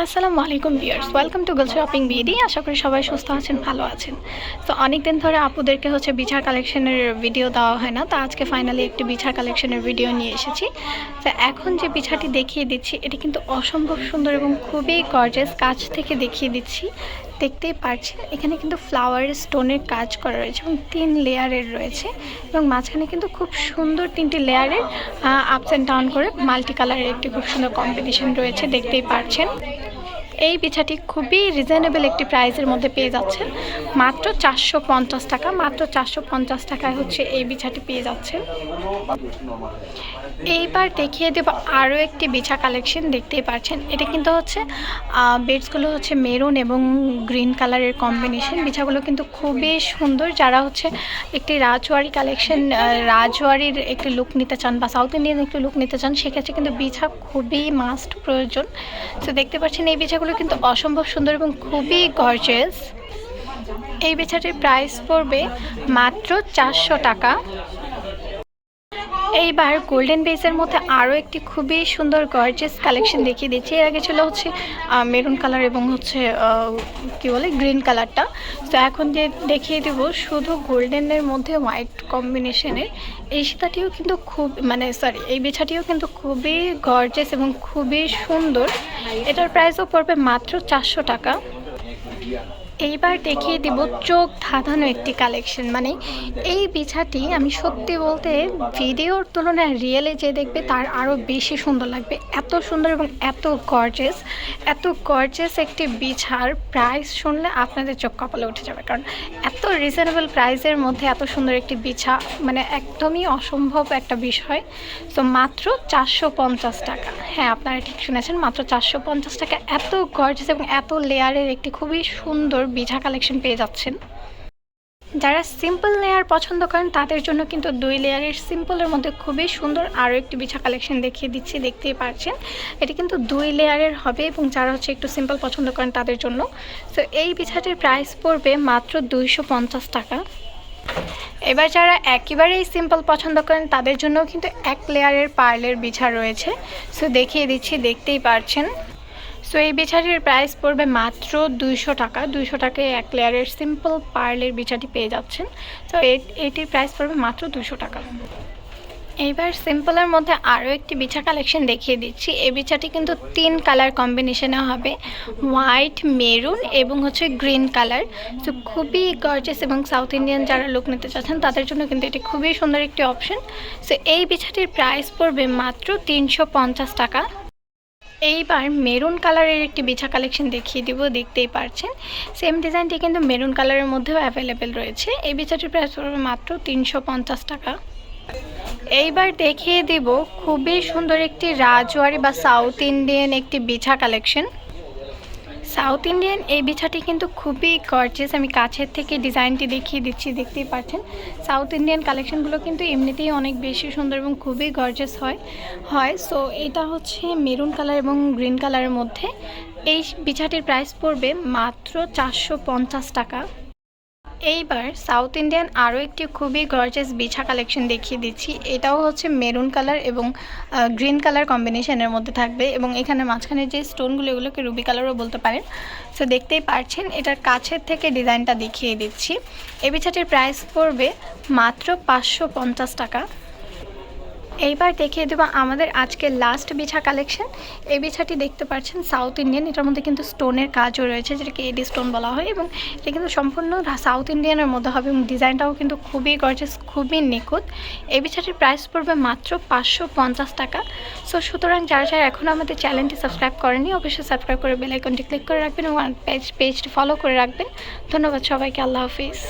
আসসালামু আলাইকুম viewers, welcome to Girl Shopping BD আশা করি সবাই সুস্থ আছেন, ভালো আছেন। তো অনেক দিন ধরে আপুদেরকে হচ্ছে বিছার কালেকশনের ভিডিও দেওয়া হয় না, তো আজকে ফাইনালি একটি বিছার কালেকশনের ভিডিও নিয়ে এসেছি। তো এখন যে বিছাটি দেখিয়ে দিচ্ছি, এটি কিন্তু অসম্ভব সুন্দর এবং খুবই গর্জেস কাছ থেকে দেখিয়ে দিচ্ছি। দেখতেই পারছেন, এখানে কিন্তু ফ্লাওয়ার স্টোনের কাজ করা রয়েছে এবং তিন লেয়ারের রয়েছে এবং মাঝখানে কিন্তু খুব সুন্দর তিনটি লেয়ারের আপস অ্যান্ড ডাউন করে মাল্টি কালারের একটি খুব সুন্দর কম্বিনেশন রয়েছে, দেখতেই পারছেন। এই বিছাটি খুবই রিজনেবল একটি প্রাইসের মধ্যে পেয়ে যাচ্ছেন। মাত্র চারশো পঞ্চাশ টাকা, মাত্র চারশো পঞ্চাশ টাকায় হচ্ছে এই বিছাটি পেয়ে যাচ্ছেন। এইবার দেখিয়ে দেব আরও একটি বিছা কালেকশন দেখতেই পাচ্ছেন এটা কিন্তু হচ্ছে বেডসগুলো হচ্ছে মেরুন এবং গ্রিন কালারের কম্বিনেশন বিছাগুলো কিন্তু খুবই সুন্দর। যারা হচ্ছে একটি রাজওয়ারি কালেকশন রাজওয়ারির একটি লুক নিতে চান বা সাউথ ইন্ডিয়ান একটি লুক নিতে চান, সেক্ষেত্রে কিন্তু বিছা খুবই মাস্ট প্রয়োজন। তো দেখতে পাচ্ছেন এই বিছাগুলো কিন্তু অসম্ভব সুন্দর এবং খুবই গর্জেস এই বেছাটির প্রাইস পড়বে মাত্র চারশো টাকা। এইবার গোল্ডেন বেসের মধ্যে আরও একটি খুবই সুন্দর গর্জেস কালেকশন দেখিয়ে দিচ্ছি। এর আগে ছিল হচ্ছে মেরুন কালার এবং হচ্ছে কি বলে গ্রিন কালারটা তো এখন যে দেখিয়ে দেব, শুধু গোল্ডেনের মধ্যে হোয়াইট কম্বিনেশনের এই সীতাটিও কিন্তু খুব মানে সরি এই বেছাটিও কিন্তু খুবই গর্জেস এবং খুবই সুন্দর। এটার প্রাইসও পড়বে মাত্র চারশো টাকা। এইবার দেখিয়ে দিব চোখ ধাঁধানো একটি কালেকশন মানে এই বিছাটি আমি সত্যি বলতে ভিডিওর তুলনায় রিয়েলে যে দেখবে তার আরও বেশি সুন্দর লাগবে। এত সুন্দর এবং এত গর্জেস এত গর্জেস একটি বিছার প্রাইস শুনলে আপনাদের চোখ কপালে উঠে যাবে। কারণ এত রিজনেবল প্রাইসের মধ্যে এত সুন্দর একটি বিছা মানে একদমই অসম্ভব একটা বিষয়। তো মাত্র চারশো পঞ্চাশ টাকা। হ্যাঁ আপনারা ঠিক শুনেছেন, মাত্র চারশো পঞ্চাশ টাকা। এত গর্জেস এবং এত লেয়ারের একটি খুবই সুন্দর বিছা কালেকশন পেয়ে যাচ্ছেন। যারা সিম্পল লেয়ার পছন্দ করেন, তাদের জন্য কিন্তু দুই লেয়ারের সিম্পলের মধ্যে খুবই সুন্দর আরও একটি বিছা কালেকশন দেখিয়ে দিচ্ছি, দেখতেই পারছেন এটি কিন্তু দুই লেয়ারের হবে এবং যারা হচ্ছে একটু সিম্পল পছন্দ করেন তাদের জন্য। তো এই বিছাটির প্রাইস পড়বে মাত্র দুইশো পঞ্চাশ টাকা। এবার যারা একেবারেই সিম্পল পছন্দ করেন, তাদের জন্য কিন্তু এক লেয়ারের পার্লের বিছা রয়েছে। সো দেখিয়ে দিচ্ছি, দেখতেই পারছেন সো এই বিছাটির প্রাইস পড়বে মাত্র দুইশো টাকা। দুইশো টাকায় এক লেয়ারের সিম্পল পার্লের বিছাটি পেয়ে যাচ্ছেন। তো এটির প্রাইস পড়বে মাত্র দুশো টাকা। এইবার সিম্পলের মধ্যে আরও একটি বিছা কালেকশন দেখিয়ে দিচ্ছি। এই বিছাটি কিন্তু তিন কালার কম্বিনেশনে হবে। হোয়াইট মেরুন এবং হচ্ছে গ্রিন কালার তো খুবই গর্জেস এবং সাউথ ইন্ডিয়ান যারা লুক নিতে চাচ্ছেন, তাদের জন্য কিন্তু এটি খুবই সুন্দর একটি অপশন সো এই বিছাটির প্রাইস পড়বে মাত্র তিনশো পঞ্চাশ টাকা। এইবার মেরুন কালারের একটি বিছা কালেকশন দেখিয়ে দিব, দেখতেই পারছেন। সেম ডিজাইনটি কিন্তু মেরুন কালারের মধ্যেও অ্যাভেলেবেল রয়েছে। এই বিছাটির প্রাইস পড়বে মাত্র তিনশো পঞ্চাশ টাকা। এইবার দেখিয়ে দিব, খুবই সুন্দর একটি রাজওয়ারি বা সাউথ ইন্ডিয়ান একটি বিছা কালেকশন। সাউথ ইন্ডিয়ান এই বিছাটি কিন্তু খুবই গর্জেস আমি কাছের থেকে ডিজাইনটি দেখিয়ে দিচ্ছি, দেখতেই পাচ্ছেন। সাউথ ইন্ডিয়ান কালেকশনগুলো কিন্তু এমনিতেই অনেক বেশি সুন্দর এবং খুবই গর্জেস হয়। হয় সো এটা হচ্ছে মেরুন কালার এবং গ্রিন কালারের মধ্যে। এই বিছাটির প্রাইস পড়বে মাত্র চারশো পঞ্চাশ টাকা। এইবার সাউথ ইন্ডিয়ান আরও একটি খুবই গর্জেস বিছা কালেকশন দেখিয়ে দিচ্ছি। এটাও হচ্ছে মেরুন কালার এবং গ্রিন কালার কম্বিনেশনের মধ্যে থাকবে এবং এখানে মাঝখানে যে স্টোনগুলো এগুলোকে রুবি কালারও বলতে পারেন। সো দেখতেই পারছেন, এটার কাছের থেকে ডিজাইনটা দেখিয়ে দিচ্ছি। এ বিছাটির প্রাইস পড়বে মাত্র পাঁচশো পঞ্চাশ টাকা। এইবার দেখিয়ে দেবো আমাদের আজকে লাস্ট বিছা কালেকশন এই বিছাটি দেখতে পাচ্ছেন সাউথ ইন্ডিয়ান এটার মধ্যে কিন্তু স্টোনের কাজও রয়েছে, যেটাকে এডি স্টোন বলা হয়, এবং এটা কিন্তু সম্পূর্ণ সাউথ ইন্ডিয়ানের মধ্যে হবে, এবং ডিজাইনটাও কিন্তু খুবই গর্জেস খুবই নিখুঁত। এই বিছাটির প্রাইস পড়বে মাত্র পাঁচশো পঞ্চাশ টাকা। সো সুতরাং যারা যারা এখনও আমাদের চ্যানেলটি সাবস্ক্রাইব করেনি, অবশ্যই সাবস্ক্রাইব করে বেলাইকনটি ক্লিক করে রাখবেন, এবং পেজ পেজটি ফলো করে রাখবেন। ধন্যবাদ সবাইকে, আল্লাহ হাফিজ।